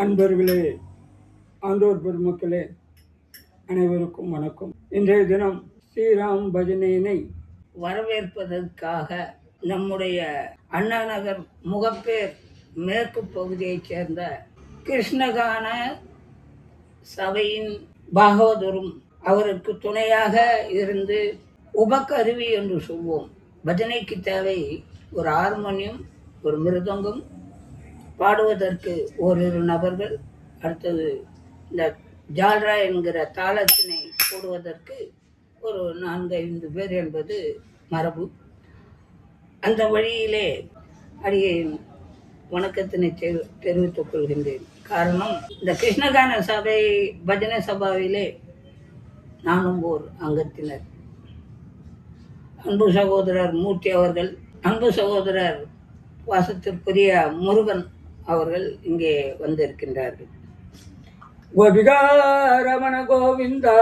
அன்பர்களே ஆண்டோர் பெருமக்களே அனைவருக்கும் வணக்கம். இன்றைய தினம் ஸ்ரீராம் பஜனையினை வரவேற்பதற்காக நம்முடைய அண்ணா நகர் முகப்பேர் மேற்கு பகுதியைச் சேர்ந்த கிருஷ்ணகான சபையின் பாகவதரும் அவருக்கு துணையாக இருந்து உபக்கருவி என்று சொல்வோம். பஜனைக்கு தேவை ஒரு ஹார்மோனியம் ஒரு மிருதங்கம் பாடுவதற்கு ஓரிரு நபர்கள் அடுத்தது இந்த ஜால்ரா என்கிற தாளத்தினை போடுவதற்கு ஒரு நான்கு ஐந்து பேர் என்பது மரபு. அந்த வழியிலே அடியை வணக்கத்தினை தெரி தெரிவித்துக் கொள்கின்றேன். காரணம் இந்த கிருஷ்ணகான சபை பஜனை சபாவிலே நானும் ஓர் அங்கத்தினர். அன்பு சகோதரர் மூர்த்தி அவர்கள் அன்பு சகோதரர் வாசத்திற்குரிய முருகன் அவர்கள் இங்கே வந்திருக்கின்றார்கள். கோபிகா ரமண கோவிந்தா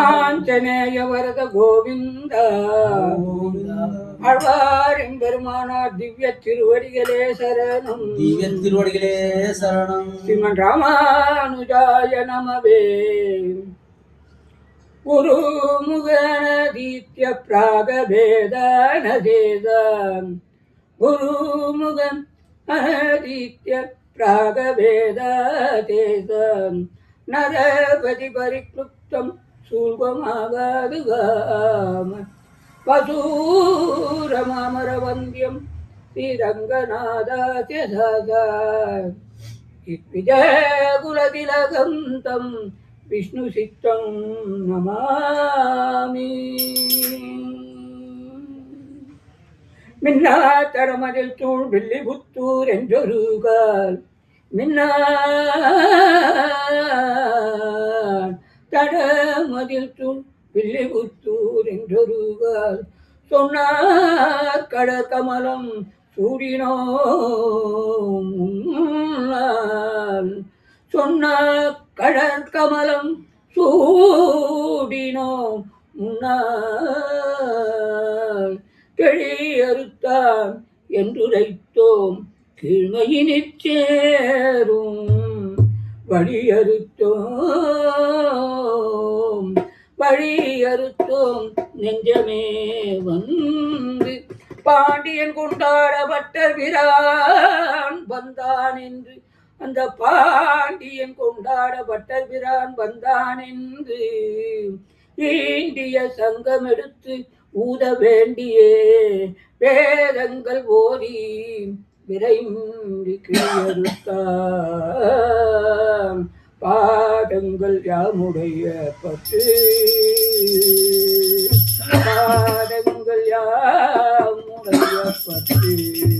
ஆஞ்சநேய வரத கோவிந்தா. ஆழ்வாரின் பெருமானார் திவ்ய திருவடிகளே சரணம். திவ்ய திருவடிகளே சரணம். ஸ்ரீமன் ராமானுஜாய நமவே. குரு முகனதீத்ய பிராகபேதனதேதம் குரு முகம் அனதீத்ய பிராகபேதேதம் நரபதி பரிக்ளுப்தம் சூர்வமாகாது காம பசூரமாமரவந்தியம் ஸ்ரீரங்கநாதாத்யசாதா விஜயகுலதிலகம் தம் விஷ்ணு சித்தம் நமாமி மின்னா தடமதில் தூள் வில்லி வில்லிபுத்தூர் என்றொருகால். மின்னா தடமதில் தூள் வில்லி வில்லிபுத்தூர் என்றொருகால். சொன்னார் கடற்கமலம் சூடினோம் முன்னால் சொன்ன கடற்கமலம் சூடினோம் முன்னால் கிழியறுத்தான் என்றுரைத்தோம். கீழ்மையினிற் சேரும் வழியறுத்தோம் வழியறுத்தோம் நெஞ்சமே வந்து பாண்டியன் கொண்டாடப்பட்ட விரான் வந்தான் என்று அந்த பாண்டியன் கொண்டாடப்பட்ட விரான் வந்தான் என்று இந்திய சங்கம் எடுத்து ஊத வேண்டியே வேதங்கள் ஓதி விரைந்து கிழியறுத்தான் பாதங்கள் யாமுடைய பற்று. பாதங்கள் யாமுடைய பற்று.